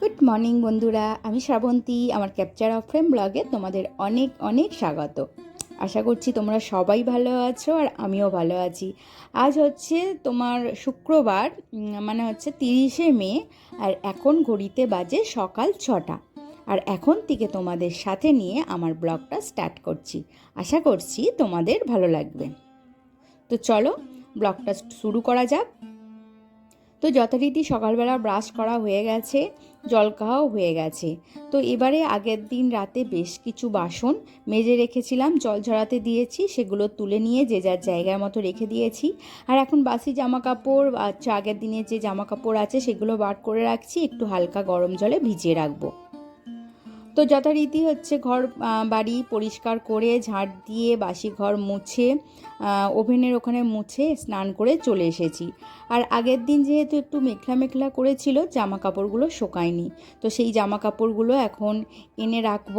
Good morning বন্ধুরা। আমি শ্রাবন্তী, আমার ক্যাপচার অফ ফ্রেম ব্লগে তোমাদের অনেক অনেক স্বাগত। আশা করছি তোমরা সবাই ভালো আছো আর আমিও ভালো আছি। আজ হচ্ছে তোমার শুক্রবার মানে হচ্ছে তিরিশে মে, আর এখন ঘড়িতে বাজে সকাল ছটা। আর এখন থেকে তোমাদের সাথে নিয়ে আমার ব্লগটা স্টার্ট করছি। আশা করছি তোমাদের ভালো লাগবে। তো চলো ব্লগটা শুরু করা যাক। তো যথারীতি সকালবেলা ব্রাশ করা হয়ে গেছে। জল খাওয়াও হয়ে গেছে। তো এবারে আগের দিন রাতে বেশ কিছু বাসন মেজে রেখেছিলাম, জল ঝরাতে দিয়েছি, সেগুলো তুলে নিয়ে যে যার জায়গার মতো রেখে দিয়েছি। আর এখন বাসি জামা কাপড় আচ্ছা আগের দিনের যে জামা কাপড় আছে সেগুলো বার করে রাখছি, একটু হালকা গরম জলে ভিজিয়ে রাখব। তো যথারীতি হচ্ছে ঘর বাড়ি পরিষ্কার করে ঝাঁট দিয়ে বাসি ঘর মুছে ওভেনের ওখানে মুছে স্নান করে চলে এসেছি। আর আগের দিন যেহেতু একটু মেঘলা মেঘলা করেছিল জামা কাপড়গুলো শোকায়নি। তো সেই জামা কাপড়গুলো এখন এনে রাখব।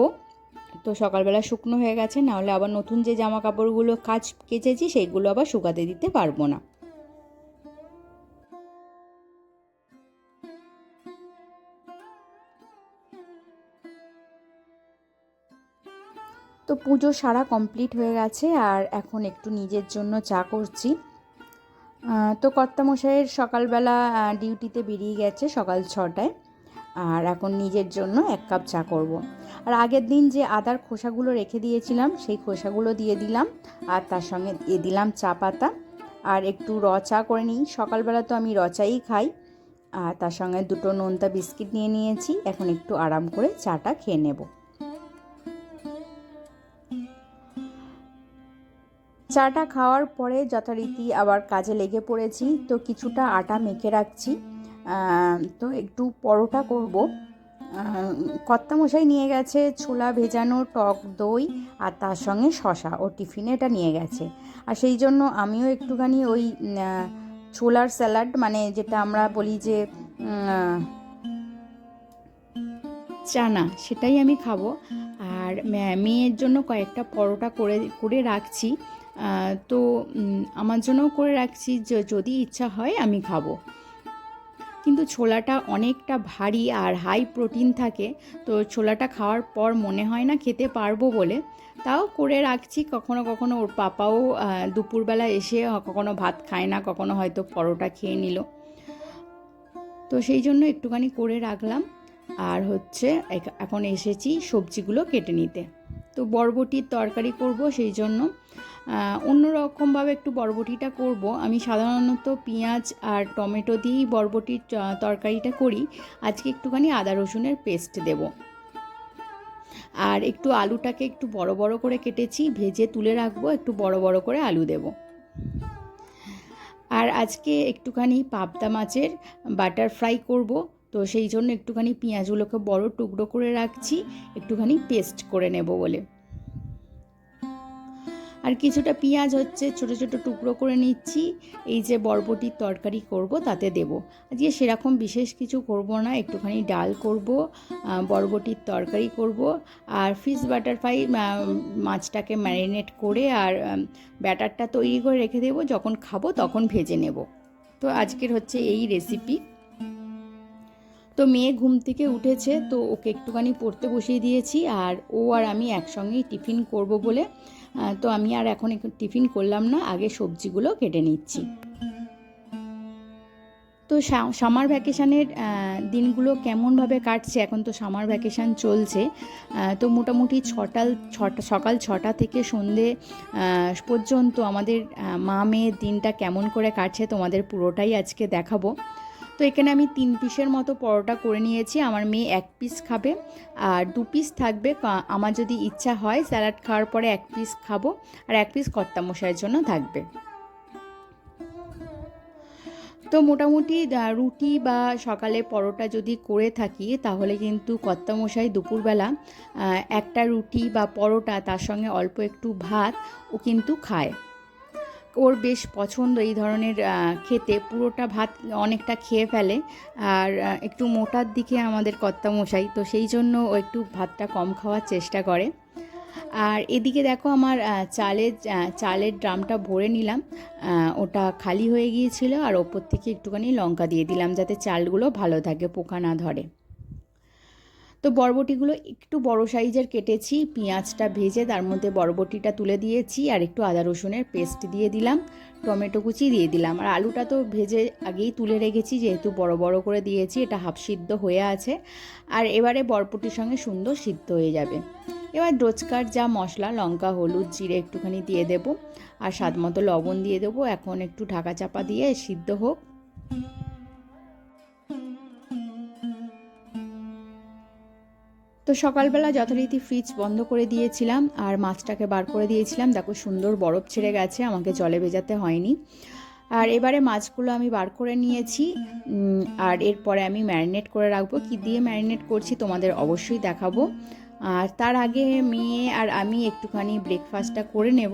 তো সকালবেলা শুকনো হয়ে গেছে, নাহলে আবার নতুন যে জামা কাপড়গুলো কাজ কেচেছি, সেইগুলো আবার শুকাতে দিতে পারব না। তো পুজো সারা কমপ্লিট হয়ে গেছে আর এখন একটু নিজের জন্য চা করছি। তো কর্তামশাইয়ের সকালবেলা ডিউটিতে বেরিয়ে গেছে সকাল ছটায়। আর এখন নিজের জন্য এক কাপ চা করব। আর আগের দিন যে আদার খোসাগুলো রেখে দিয়েছিলাম, সেই খোসাগুলো দিয়ে দিলাম। আর তার সঙ্গে দিয়ে দিলাম চা পাতা। আর একটু র চা করে নিই। সকালবেলা তো আমি র চাই খাই। আর তার সঙ্গে দুটো নোনতা বিস্কিট নিয়ে নিয়েছি। এখন একটু আরাম করে চাটা খেয়ে নেব। চাটা খাওয়ার পরে যথারীতি আবার কাজে লেগে পড়েছি, তো কিছুটা আটা মেখে রাখছি। তো একটু পরোটা করব। কর্তামশাই নিয়ে গেছে ছোলা ভেজানো টক দই আর তার সঙ্গে শশা ও টিফিনে এটা নিয়ে গেছে। আর সেই জন্য আমিও একটুখানি ওই ছোলার স্যালাড মানে যেটা আমরা বলি যে চানা, সেটাই আমি খাব। আর মেয়ের জন্য কয়েকটা পরোটা করে করে রাখছি। তো আমার জন্যও করে রাখছি যদি ইচ্ছা হয় আমি খাব। কিন্তু ছোলাটা অনেকটা ভারী আর হাই প্রোটিন থাকে, তো ছোলাটা খাওয়ার পর মনে হয় না খেতে পারব বলে। তাও করে রাখছি, কখনো কখনো ওর পাপাও দুপুরবেলা এসে কখনো ভাত খায় না, কখনো হয়তো পরোটা খেয়ে নিল। তো সেই জন্য একটুখানি করে রাখলাম। আর হচ্ছে এখন এসেছি সবজিগুলো কেটে নিতে। তো বরবটির তরকারি করব সেই জন্য। অন্যরকমভাবে একটু বরবটিটা করব। আমি সাধারণত পেঁয়াজ আর টমেটো দিয়েই বরবটির তরকারিটা করি। আজকে একটুখানি আদা রসুনের পেস্ট দেব। আর একটু আলুটাকে একটু বড় বড় করে কেটেছি, ভেজে তুলে রাখব, একটু বড় বড় করে আলু দেব। আর আজকে একটুখানি পাবদা মাছের বাটার ফ্রাই করব। তো সেই জন্য একটুখানি পেঁয়াজগুলোকে বড় টুকরো করে রাখছি, একটুখানি পেস্ট করে নেব বলে। আর কিছুটা পেঁয়াজ হচ্ছে ছোট ছোট টুকরো করে নিচ্ছি, এই যে বরবটির তরকারি করব তাতে দেব। আজকে সেরকম বিশেষ কিছু করব না, একটুখানি ডাল করব বরবটির তরকারি করব, আর ফিশ বাটারফ্রাই মাছটাকে ম্যারিনেট করে আর ব্যাটারটা তৈরি করে রেখে দেবো, যখন খাব তখন ভেজে নেব। তো আজকের হচ্ছে এই রেসিপি তো মেয়ে ঘুম থেকে উঠেছে, তো ওকে একটুখানি পড়তে বসিয়ে দিয়েছি আর ও আর আমি একসঙ্গেই টিফিন করব বলে তো আমি আর এখন টিফিন করলাম না, আগে সবজিগুলো কেটে নিচ্ছি। তো সামার ভ্যাকেশানের দিনগুলো কেমনভাবে কাটছে? এখন তো সামার ভ্যাকেশান চলছে তো মোটামুটি ছটা ছটা, সকাল ছটা থেকে সন্ধে পর্যন্ত আমাদের মা মেয়ের দিনটা কেমন করে কাটছে তোমাদের পুরোটাই আজকে দেখাবো। তো এখানে আমি তিন পিসের মতো পরোটা করে নিয়েছি। আমার মেয়ে এক পিস খাবে, আর দু পিস থাকবে। আমার যদি ইচ্ছা হয় স্যালাড খাওয়ার পরে এক পিস খাব, আর এক পিস কর্তামশাইয়ের জন্য থাকবে। তো মোটামুটি রুটি বা সকালে পরোটা যদি করে থাকি, তাহলে কিন্তু কর্তামশাই দুপুরবেলা একটা রুটি বা পরোটা, তার সঙ্গে অল্প একটু ভাত ও কিন্তু খায়। ওর বেশ পছন্দ এই ধরনের খেতে। পুরোটা ভাত অনেকটা খেয়ে ফেলে। আর একটু মোটার দিকে আমাদের কর্তা মশাই তো সেই জন্য ও একটু ভাতটা কম খাওয়ার চেষ্টা করে। আর এদিকে দেখো আমার চালের চালের ড্রামটা ভরে নিলাম। ওটা খালি হয়ে গিয়েছিল আর ওপর থেকে একটুখানি লঙ্কা দিয়ে দিলাম যাতে চালগুলো ভালো থাকে, পোকা না ধরে। তো বরবটিগুলো একটু বড় সাইজের কেটেছি, পেঁয়াজটা ভেজে তার মধ্যে বরবটিটা তুলে দিয়েছি আর একটু আদা রসুনের পেস্ট দিয়ে দিলাম, টমেটো কুচি দিয়ে দিলাম। আর আলুটা তো ভেজে আগেই তুলে রেখেছি, যেহেতু বড় বড় করে দিয়েছি, এটা হাফ সিদ্ধ হয়ে আছে। আর এবারে বরবটির সঙ্গে সুন্দর সিদ্ধ হয়ে যাবে। এবার ডোচকার যা মশলা, লঙ্কা, হলুদ, জিরে একটুখানি দিয়ে দেব। আর স্বাদ মতো লবণ দিয়ে দেবো। এখন একটু ঢাকা চাপা দিয়ে সিদ্ধ হোক। তো সকালবেলা যথারীতি ফ্রিজ বন্ধ করে দিয়েছিলাম আর মাছটাকে বার করে দিয়েছিলাম। দেখো সুন্দর বরফ ছেড়ে গেছে, আমাকে জলে ভেজাতে হয়নি। আর এবারে মাছগুলো আমি বার করে নিয়েছি আর এরপরে আমি ম্যারিনেট করে রাখব। কি দিয়ে ম্যারিনেট করছি তোমাদের অবশ্যই দেখাবো। আর তার আগে মেয়ে আর আমি একটুখানি ব্রেকফাস্টটা করে নেব।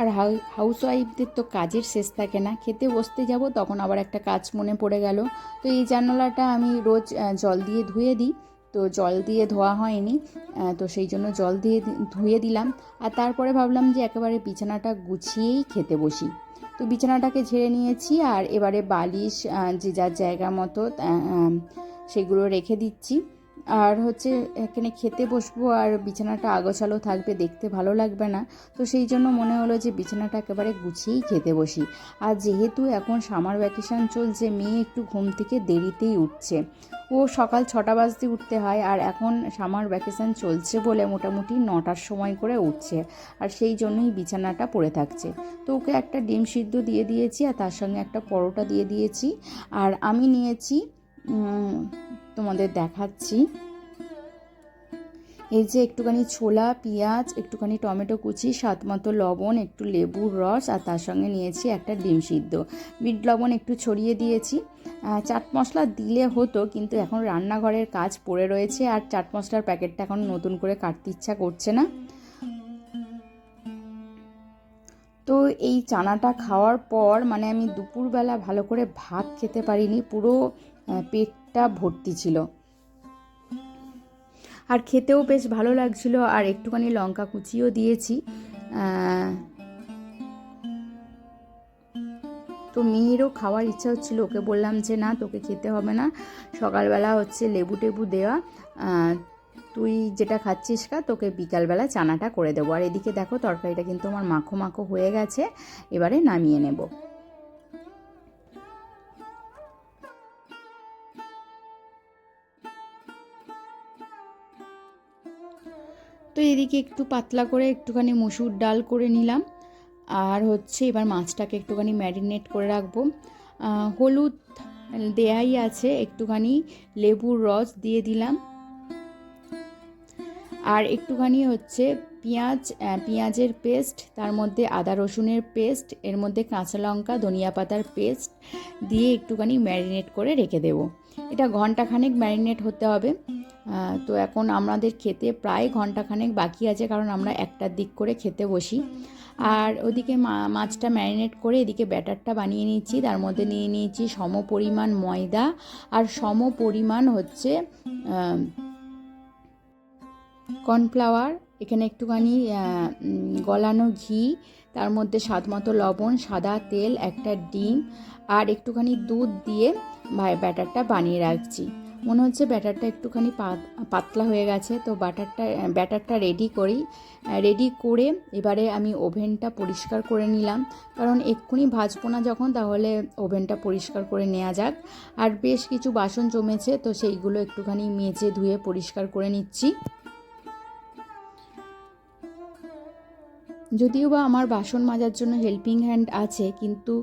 আর হাউস ওয়াইফদের তো কাজের শেষ থাকে না। খেতে বসতে যাব, তখন আবার একটা কাজ মনে পড়ে গেল। তো এই জানালাটা আমি রোজ জল দিয়ে ধুয়ে দিই। তো জল দিয়ে ধোয়া হয়নি তো সেই জন্য জল দিয়ে ধুয়ে দিলাম। আর তারপরে ভাবলাম যে একেবারে বিছানাটা গুছিয়েই খেতে বসি। তো বিছানাটাকে ঝেড়ে নিয়েছি আর এবারে বালিশ যে যার জায়গা মতো সেগুলো রেখে দিচ্ছি। আর হচ্ছে এখানে খেতে বসবো আর বিছানাটা আগোছালো থাকবে, দেখতে ভালো লাগবে না। তো সেই জন্য মনে হলো যে বিছানাটা একেবারে গুছিয়েই খেতে বসি। আর যেহেতু এখন সামার ভ্যাকেশান চলছে, মেয়ে একটু ঘুম থেকে দেরিতেই উঠছে। ও সকাল ছটা বাজতে উঠতে হয় আর এখন সামার ভ্যাকেশান চলছে বলে মোটামুটি নটার সময় করে উঠছে। আর সেই জন্যই বিছানাটা পড়ে থাকছে। তো ওকে একটা ডিম সিদ্ধ দিয়ে দিয়েছি আর তার সঙ্গে একটা পরোটা দিয়ে দিয়েছি। আর আমি নিয়েছি তোমাদের দেখাচ্ছি। এই যে একটুখানি ছোলা, পেঁয়াজ, একটুখানি টমেটো কুচি, স্বাদ মতো লবণ, একটু লেবুর রস, আর তার সঙ্গে নিয়েছি একটা ডিম সিদ্ধ। বিট লবণ একটু ছড়িয়ে দিয়েছি। চাট মশলা দিলে হতো, কিন্তু এখন রান্নাঘরের কাজ পড়ে রয়েছে, আর চাট মশলার প্যাকেটটা এখন নতুন করে কাটতে ইচ্ছা করছে না। তো এই চানাটা খাওয়ার পর মানে আমি দুপুরবেলা ভালো করে ভাত খেতে পারিনি, পুরো পেটটা ভর্তি ছিল। আর খেতেও বেশ ভালো লাগছিল, আর একটুখানি লঙ্কা কুচিও দিয়েছি। তো মেয়েরও খাওয়ার ইচ্ছা হচ্ছিল, ওকে বললাম যে, না, তোকে খেতে হবে না। সকালবেলা হচ্ছে লেবু টেবু দেওয়া তুই যেটা খাচ্ছিস কা তোকে বিকালবেলা চানাটা করে দেবো। আর এদিকে দেখো, তরকারিটা কিন্তু আমার মাখো মাখো হয়ে গেছে। এবারে নামিয়ে নেব। তো এদিকে একটু পাতলা করে একটুখানি মুসুর ডাল করে নিলাম। আর হচ্ছে এবার মাছটাকে একটুখানি ম্যারিনেট করে রাখব। হলুদ দেয়াই আছে, একটুখানি লেবুর রস দিয়ে দিলাম। আর একটুখানি হচ্ছে পেঁয়াজ পেঁয়াজের পেস্ট, তার মধ্যে আদা রসুনের পেস্ট, এর মধ্যে কাঁচা লঙ্কা, ধনিয়া পাতার পেস্ট দিয়ে একটুখানি ম্যারিনেট করে রেখে দেবো। এটা ঘন্টাখানেক ম্যারিনেট হতে হবে। তো এখন আমাদের খেতে প্রায় ঘন্টাখানেক বাকি আছে, কারণ আমরা একটার দিক করে খেতে বসি। আর ওদিকে মাছটা ম্যারিনেট করে এদিকে ব্যাটারটা বানিয়ে নিয়েছি তার মধ্যে নিয়ে নিয়েছি সম পরিমাণ ময়দা, আর সম পরিমাণ হচ্ছে কর্নফ্লাওয়ার। এখানে একটুখানি গলানো ঘি, তার মধ্যে স্বাদ মতো লবণ, সাদা তেল, একটা ডিম, আর একটুখানি দুধ দিয়ে ব্যাটারটা বানিয়ে রাখছি। মনে হচ্ছে ব্যাটারটা একটুখানি পাতলা হয়ে গেছে, তো ব্যাটারটা ব্যাটারটা রেডি করি। রেডি করে এবারে আমি ওভেনটা পরিষ্কার করে নিলাম। কারণ এক্ষুনি ভাজবো না যখন, তাহলে ওভেনটা পরিষ্কার করে নেওয়া যাক। আর বেশ কিছু বাসন জমেছে, তো সেইগুলো একটুখানি মেজে ধুয়ে পরিষ্কার করে নিচ্ছি। যদিও বা আমার বাসন মাজার জন্য হেল্পিং হ্যান্ড আছে, কিন্তু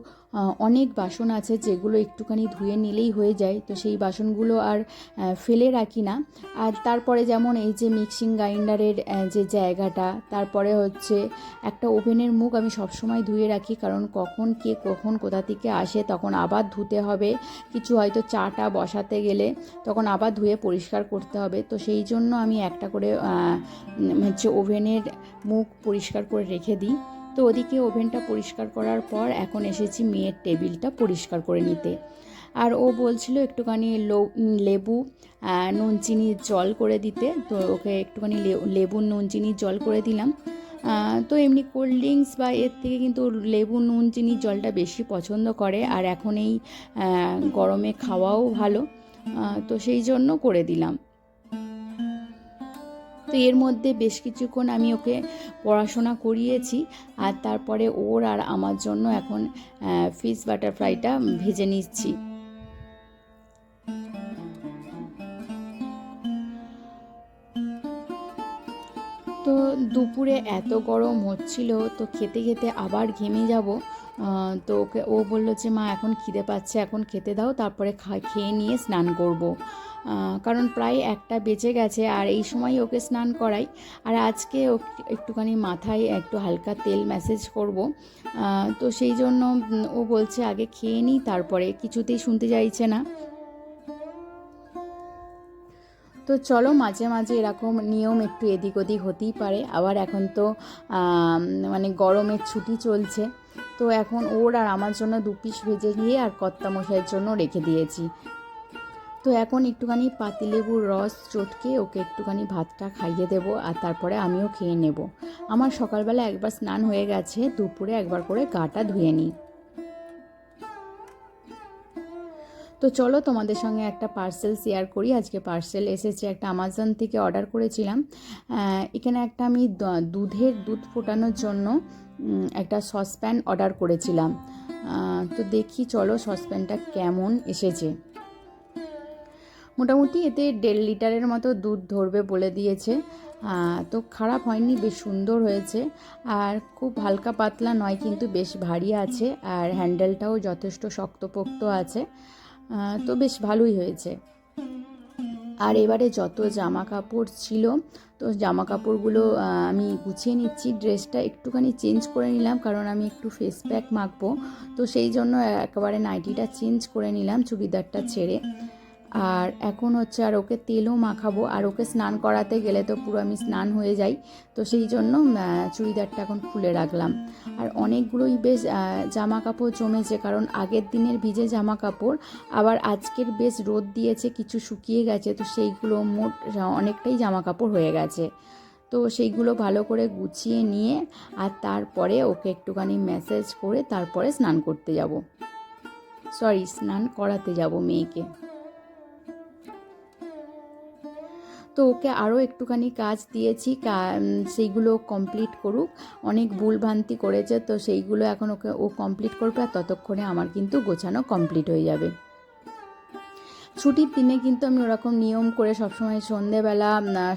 অনেক বাসন আছে যেগুলো একটুখানি ধুয়ে নিলেই হয়ে যায়। তো সেই বাসনগুলো আর ফেলে রাখি না। আর তারপরে যেমন এই যে মিক্সিং গ্রাইন্ডারের যে জায়গাটা, তারপরে হচ্ছে একটা ওভেনের মুখ আমি সবসময় ধুয়ে রাখি, কারণ কখন কে কখন কোথা থেকে আসে তখন আবার ধুতে হবে। কিছু হয়তো চাটা বসাতে গেলে তখন আবার ধুয়ে পরিষ্কার করতে হবে। তো সেই জন্য আমি একটা করে হচ্ছে ওভেনের মুখ পরিষ্কার করে রেখে দিই। তো ওদিকে ওভেনটা পরিষ্কার করার পর এখন এসেছি মেয়ের টেবিলটা পরিষ্কার করে নিতে। আর ও বলছিল একটুখানি লেবু নুন চিনির জল করে দিতে। তো ওকে একটুখানি লেবু নুন চিনির জল করে দিলাম। তো এমনি কোল্ড ড্রিঙ্কস বা এর থেকে কিন্তু লেবু নুন চিনির জলটা বেশি পছন্দ করে। আর এখন এই গরমে খাওয়াও ভালো। তো সেই জন্য করে দিলাম। তো এর মধ্যে বেশ কিছুক্ষণ আমি ওকে পড়াশোনা করিয়েছি আর তারপরে ওর আর আমার জন্য এখন ফিশ বাটারফ্লাইটা ভেজে নিচ্ছি তো দুপুরে এত গরম হচ্ছিল, তো খেতে খেতে আবার ঘেমে যাব তো ওকে, ও বলল যে, মা, এখন খিদে পাচ্ছে, এখন খেতে দাও, তারপরে খা- খেয়ে নিয়ে স্নান করব। কারণ প্রায় একটা বেজে গেছে আর এই সময় ওকে স্নান করাই। আর আজকে একটুখানি মাথায় একটু হালকা তেল ম্যাসেজ করব। তো সেই জন্য ও বলছে আগে খেয়ে নিই তারপরে কিছুতেই শুনতে চাইছে না। তো চলো মাঝে মাঝে এরকম নিয়ম একটু এদিক ওদিক হতেই পারে। আবার এখন তো মানে গরমের ছুটি চলছে। তো এখন ওর আর আমার জন্য দু পিস ভেজে গিয়ে আর কর্তা মশাইয়ের জন্য রেখে দিয়েছি। তো এখন একটুখানি পাতিলেবুর রস চটকে ওকে একটুখানি ভাতটা খাইয়ে দেবো আর তারপরে আমিও খেয়ে নেব। আমার সকালবেলা একবার স্নান হয়ে গেছে, দুপুরে একবার করে গাটা ধুয়ে নিই। তো চলো তোমাদের সঙ্গে একটা পার্সেল শেয়ার করি। আজকে পার্সেল এসেছে একটা আমাজন থেকে অর্ডার করেছিলাম। এখানে একটা আমি দুধের দুধ ফোটানোর জন্য একটা সসপ্যান অর্ডার করেছিলাম। তো দেখি চলো সসপ্যানটা কেমন এসেছে। মোটামুটি এতে দেড় লিটারের মতো দুধ ধরবে বলে দিয়েছে। তো খারাপ হয়নি, বেশ সুন্দর হয়েছে। আর খুব হালকা পাতলা নয়, কিন্তু বেশ ভারী আছে। আর হ্যান্ডেলটাও যথেষ্ট শক্তপোক্ত আছে। তো বেশ ভালোই হয়েছে। আর এবারে যত জামা কাপড় ছিল, তো জামা কাপড়গুলো আমি গুছিয়ে নিচ্ছি। ড্রেসটা একটুখানি চেঞ্জ করে নিলাম, কারণ আমি একটু ফেস প্যাক মাখবো। তো সেই জন্য একেবারে নাইটিটা চেঞ্জ করে নিলাম, চুড়িদারটা ছেড়ে। আর এখন হচ্ছে আর ওকে তেলও মাখাবো, আর ওকে স্নান করাতে গেলে তো পুরো আমি স্নান হয়ে যাই। তো সেই জন্য চুড়িদারটা এখন খুলে রাখলাম। আর অনেকগুলোই বেশ জামা কাপড় জমেছে, কারণ আগের দিনের ভিজে জামা কাপড় আবার আজকের বেশ রোদ দিয়েছে, কিছু শুকিয়ে গেছে, তো সেইগুলো মোট অনেকটাই জামা কাপড় হয়ে গেছে। তো সেইগুলো ভালো করে গুছিয়ে নিয়ে, আর তারপরে ওকে একটুখানি ম্যাসেজ করে তারপরে স্নান করতে যাব। সরি, স্নান করাতে যাব মেয়েকে। তো ওকে আরও একটুখানি কাজ দিয়েছি সেইগুলো কমপ্লিট করুক। অনেক ভুলভ্রান্তি করেছে, তো সেইগুলো এখন ওকে, ও কমপ্লিট করবে আর ততক্ষণে আমার কিন্তু গোছানো কমপ্লিট হয়ে যাবে। ছুটির দিনে কিন্তু আমি ওরকম নিয়ম করে সবসময় সন্ধেবেলা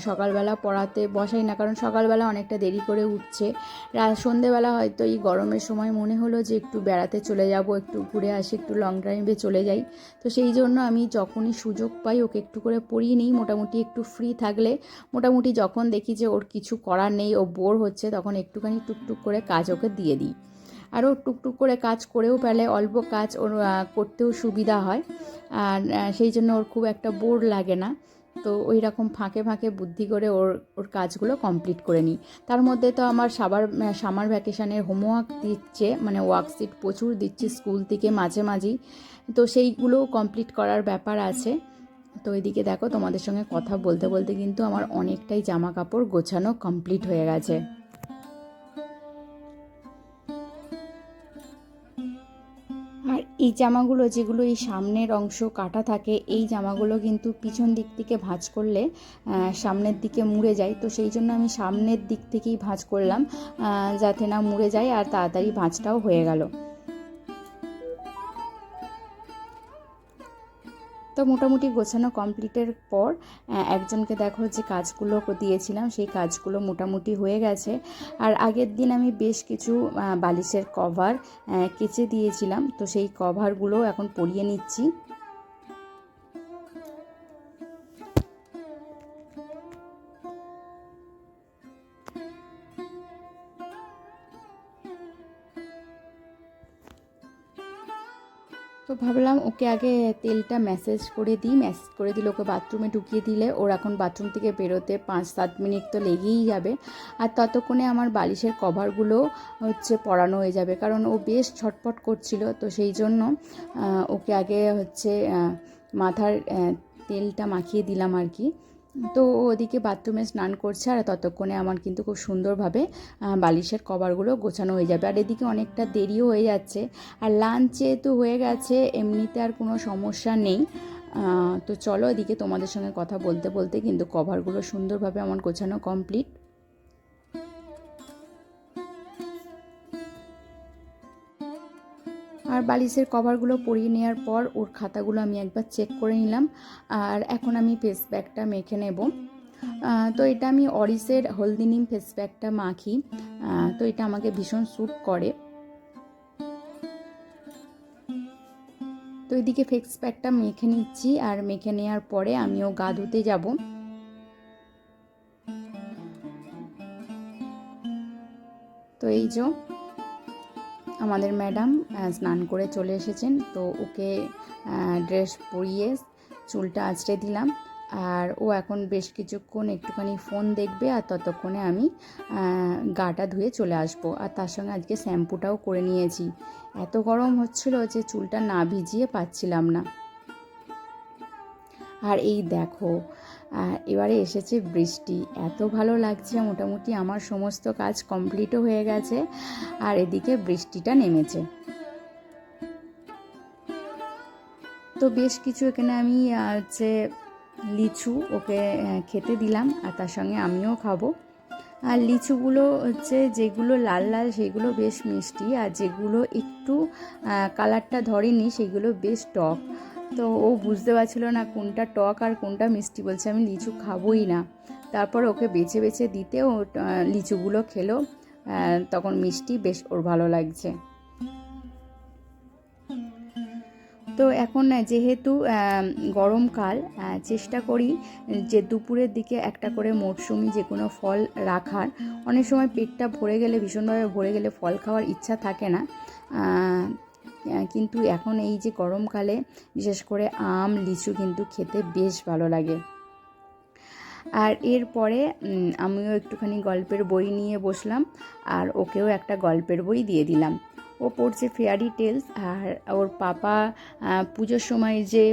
সকালবেলা পড়াতে বসাই না। কারণ সকালবেলা অনেকটা দেরি করে উঠছে। সন্ধেবেলা হয়তো এই গরমের সময় মনে হলো যে একটু বেড়াতে চলে যাব, একটু ঘুরে আসি, একটু লং ড্রাইভে চলে যাই। তো সেই জন্য আমি যখনই সুযোগ পাই ওকে একটু করে পড়িয়ে নিই। মোটামুটি একটু ফ্রি থাকলে, মোটামুটি যখন দেখি যে ওর কিছু করার নেই, ও বোর হচ্ছে, তখন একটুখানি টুকটুক করে কাজ ওকে দিয়ে দিই। আর ও টুকটুক করে কাজ করেও পেলে অল্প কাজ ওর করতেও সুবিধা হয়। আর সেই জন্য ওর খুব একটা বোর লাগে না। তো ওই রকম ফাঁকে ফাঁকে বুদ্ধি করে ওর ওর কাজগুলো কমপ্লিট করে নিই। তার মধ্যে তো আমার সাবার সামার ভ্যাকেশানের হোমওয়ার্ক দিচ্ছে মানে ওয়ার্কশিট প্রচুর দিচ্ছে স্কুল থেকে মাঝে মাঝেই। তো সেইগুলোও কমপ্লিট করার ব্যাপার আছে। তো এদিকে দেখো তোমাদের সঙ্গে কথা বলতে বলতে কিন্তু আমার অনেকটাই জামা কাপড় গোছানো কমপ্লিট হয়ে গেছে। এই জামাগুলো যেগুলো এই সামনের অংশ কাটা থাকে, এই জামাগুলো কিন্তু পিছন দিক থেকে ভাঁজ করলে সামনের দিকে মুড়ে যায়। তো সেই জন্য আমি সামনের দিক থেকেই ভাঁজ করলাম যাতে না মুড়ে যায় আর তাড়াতাড়ি ভাঁজটাও হয়ে গেল। তো মোটামুটি গোছানো কমপ্লিটের পর একজনকে দেখো যে কাজগুলো দিয়েছিলাম, সেই কাজগুলো মোটামুটি হয়ে গেছে। আর আগের দিন আমি বেশ কিছু বালিশের কভার কেচে দিয়েছিলাম। তো সেই কভারগুলো এখন পরিয়ে নিচ্ছি। তো ভাবলাম ওকে আগে তেলটা ম্যাসেজ করে দিই, ম্যাসেজ করে দিলে ওকে বাথরুমে ঢুকিয়ে দিলে। ওর এখন বাথরুম থেকে বেরোতে পাঁচ সাত মিনিট তো লেগেই যাবে। আর ততক্ষণে আমার বালিশের কভারগুলো হচ্ছে পরানো হয়ে যাবে, কারণ ও বেশ ছটপট করছিল। তো সেই জন্য ওকে আগে হচ্ছে মাথার তেলটা মাখিয়ে দিলাম আর কি। তো ওদিকে বাথরুমে স্নান করছে আর ততক্ষণে আমার কিন্তু খুব সুন্দরভাবে বালিশের কভারগুলো গোছানো হয়ে যাবে। আর এদিকে অনেকটা দেরিও হয়ে যাচ্ছে। আর লাঞ্চ যেহেতু হয়ে গেছে, এমনিতে আর কোনো সমস্যা নেই। তো চলো এদিকে তোমাদের সঙ্গে কথা বলতে বলতে কিন্তু কভারগুলো সুন্দরভাবে আমার গোছানো কমপ্লিট আর বালিশের কভারগুলো পরিয়ে নেওয়ার পর ওর খাতাগুলো আমি একবার চেক করে নিলাম আর এখন আমি ফেস প্যাকটা মেখে নেব। তো এটা আমি অরিসের হলদি নিম ফেস প্যাকটা মাখি তো এটা আমাকে ভীষণ স্যুট করে। তো এদিকে ফেস প্যাকটা মেখে নিচ্ছি আর মেখে নেওয়ার পরে আমিও গা ধুতে যাব। তো এই যে আমাদের ম্যাডাম স্নান করে চলে এসেছেন। তো ওকে ড্রেস পরিয়ে চুলটা আঁচড়ে দিলাম। আর ও এখন বেশ কিছুক্ষণ একটুখানি ফোন দেখবে আর ততক্ষণে আমি গাটা ধুয়ে চলে আসব। আর তার সঙ্গে আজকে শ্যাম্পুটাও করে নিয়েছি। এত গরম হচ্ছিল যে চুলটা না ভিজিয়ে পাচ্ছিলাম না। আর এই দেখো এবারে এসেছে বৃষ্টি। এত ভালো লাগছে, মোটামুটি আমার সমস্ত কাজ কমপ্লিটও হয়ে গেছে, আর এদিকে বৃষ্টিটা নেমেছে। তো বেশ কিছু এখানে আমি হচ্ছে লিচু ওকে খেতে দিলাম, আর তার সঙ্গে আমিও খাব। আর লিচুগুলো হচ্ছে যেগুলো লাল লাল, সেগুলো বেশ মিষ্টি, আর যেগুলো একটু কালারটা ধরেনি, সেগুলো বেশ টক। তো ও বুঝতে পারছিল না কোনটা টক আর কোনটা মিষ্টি, বলছে আমি লিচু খাবোই না। তারপর ওকে বেছে বেছে দিতে ও লিচুগুলো খেলো তখন মিষ্টি বেশ ওর ভালো লাগছে। তো এখন যেহেতু গরমকাল চেষ্টা করি যে দুপুরের দিকে একটা করে মরশুমি যে কোনো ফল রাখার। অনেক সময় পেটটা ভরে গেলে, ভীষণভাবে ভরে গেলে ফল খাওয়ার ইচ্ছা থাকে না। কিন্তু এখন এই যে গরমকালে, বিশেষ করে আম, লিচু কিন্তু খেতে বেশ ভালো লাগে। আর এরপরে আমিও একটুখানি গল্পের বই নিয়ে বসলাম, আর ওকেও একটা গল্পের বই দিয়ে দিলাম। ও পড়ছে ফেয়ারি টেলস আর ওর পাপা পুজোর সময় যে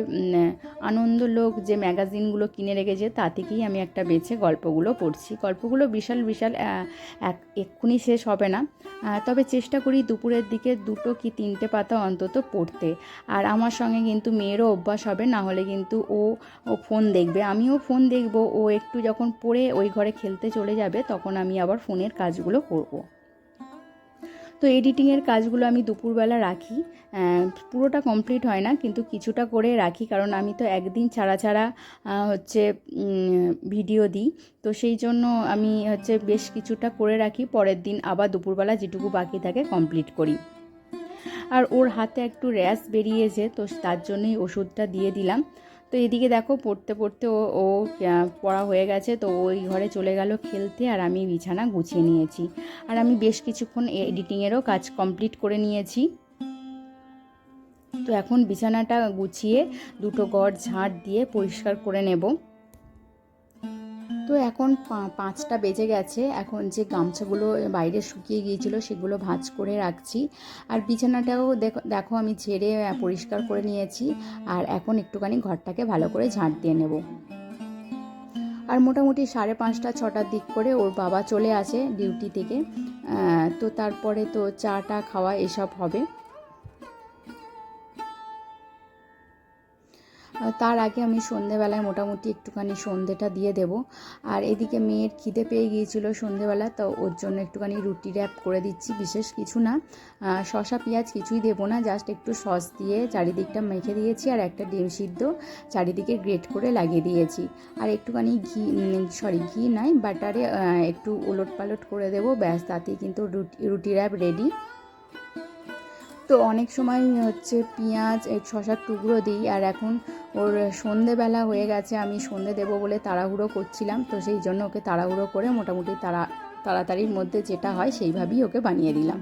আনন্দলোক যে ম্যাগাজিনগুলো কিনে রেখেছে, তা থেকেই আমি একটা বেছে গল্পগুলো পড়ছি। গল্পগুলো বিশাল বিশাল এক, এক্ষুনি শেষ হবে না। তবে চেষ্টা করি দুপুরের দিকে দুটো কি তিনটে পাতা অন্তত পড়তে। আর আমার সঙ্গে কিন্তু মেয়েরও অভ্যাস হবে, না হলে কিন্তু ও ও ফোন দেখবে। আমিও ফোন দেখব। ও একটু যখন পড়ে ওই ঘরে খেলতে চলে যাবে, তখন আমি আবার ফোনের কাজগুলো করব। তো এডিটিংয়ের কাজগুলো আমি দুপুরবেলা রাখি। পুরোটা কমপ্লিট হয় না, কিন্তু কিছুটা করে রাখি, কারণ আমি তো একদিন ছাড়া ছাড়া হচ্ছে ভিডিও দিই। তো সেই জন্য আমি হচ্ছে বেশ কিছুটা করে রাখি, পরের দিন আবার দুপুরবেলা যেটুকু বাকি থাকে কমপ্লিট করি। আর ওর হাতে একটু র্যাশ বেরিয়েছে, তো তার জন্যই ওষুধটা দিয়ে দিলাম। তো এদিকে দেখো পড়তে পড়তে ও ও পড়া হয়ে গেছে। তো ওই ঘরে চলে গেল খেলতে আর আমি বিছানা গুছিয়ে নিয়েছি। আর আমি বেশ কিছুক্ষণ এডিটিংয়েরও কাজ কমপ্লিট করে নিয়েছি। তো এখন বিছানাটা গুছিয়ে দুটো গড় ঝাঁট দিয়ে পরিষ্কার করে নেব। তো এখন পাঁচটা বেজে গেছে। এখন যে গামছাগুলো বাইরে শুকিয়ে গিয়েছিল সেগুলো ভাঁজ করে রাখছি। আর বিছানাটাও দেখো দেখো আমি ঝেড়ে পরিষ্কার করে নিয়েছি। আর এখন একটুখানি ঘরটাকে ভালো করে ঝাঁট দিয়ে নেব। আর মোটামুটি সাড়ে পাঁচটা, ছটার দিক করে ওর বাবা চলে আসে ডিউটি থেকে। তো তারপরে তো চাটা খাওয়া এসব হবে। তার আগে আমি সন্ধেবেলায় মোটামুটি একটুখানি সন্ধেটা দিয়ে দেব। আর এদিকে মেয়ের খিদে পেয়ে গিয়েছিল সন্ধেবেলা, তো ওর জন্য একটুখানি রুটি র্যাপ করে দিচ্ছি, বিশেষ কিছু না। শসা, পেঁয়াজ কিছুই দেবো না জাস্ট একটু সস দিয়ে চারিদিকটা মেখে দিয়েছি আর একটা ডিম সিদ্ধ চারিদিকে গ্রেট করে লাগিয়ে দিয়েছি। আর একটুখানি ঘি সরি ঘি নয়, বাটারে একটু ওলট পালট করে দেবো, ব্যাস, তাতেই কিন্তু রুটি রুটি র্যাপ রেডি তো অনেক সময় হচ্ছে পেঁয়াজ শশার টুকরো দিই আর এখন ওর সন্ধেবেলা হয়ে গেছে, আমি সন্ধে দেবো বলে তাড়াহুড়ো করছিলাম, তো সেই জন্য ওকে তাড়াহুড়ো করে মোটামুটি তাড়া, তাড়াতাড়ির মধ্যে যেটা হয় সেইভাবেই ওকে বানিয়ে দিলাম।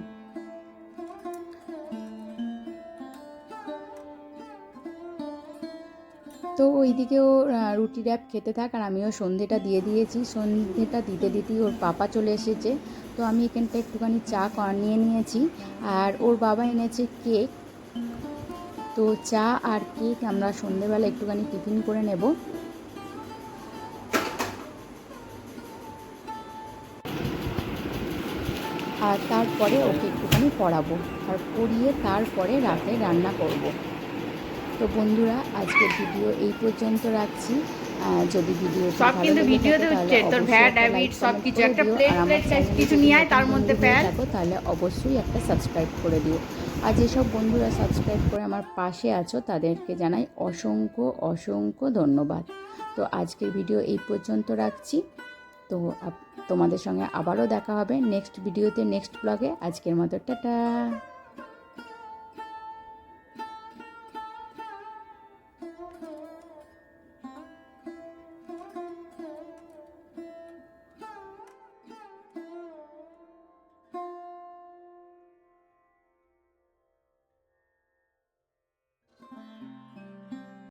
তো ওইদিকেও রুটি র্যাপ খেতে থাক আর আমিও সন্ধেটা দিয়ে দিয়েছি। সন্ধেটা দিতে দিতেই ওর পাপা চলে এসেছে। তো আমি এখানটা একটুখানি চা নিয়ে নিয়েছি। আর ওর বাবা এনেছে কেক। তো চা আর কেক আমরা সন্ধেবেলা একটুখানি টিফিন করে নেব। আর তারপরে ওকে একটুখানি পড়াবো। আর পড়িয়ে তারপরে রাতে রান্না করব। তো বন্ধুরা আজকের ভিডিও এই পর্যন্ত রাখছি। যদি ভিডিও সব কিন্তু ভিডিওতে হচ্ছে, তোর ভ্যাট, habit সব কিছু। একটা plate size কিছু নিয়ে আয়, তার মধ্যে প্যান। থাকো তাহলে অবশ্যই একটা সাবস্ক্রাইব করে দিও। আর যেসব বন্ধুরা সাবস্ক্রাইব করে আমার পাশে আছো তাদেরকে জানাই অসংখ্য অসংখ্য ধন্যবাদ। তো আজকের ভিডিও এই পর্যন্ত রাখছি। তো তোমাদের সঙ্গে আবারও দেখা হবে নেক্সট ভিডিওতে নেক্সট ব্লগে আজকের মতো টাটা।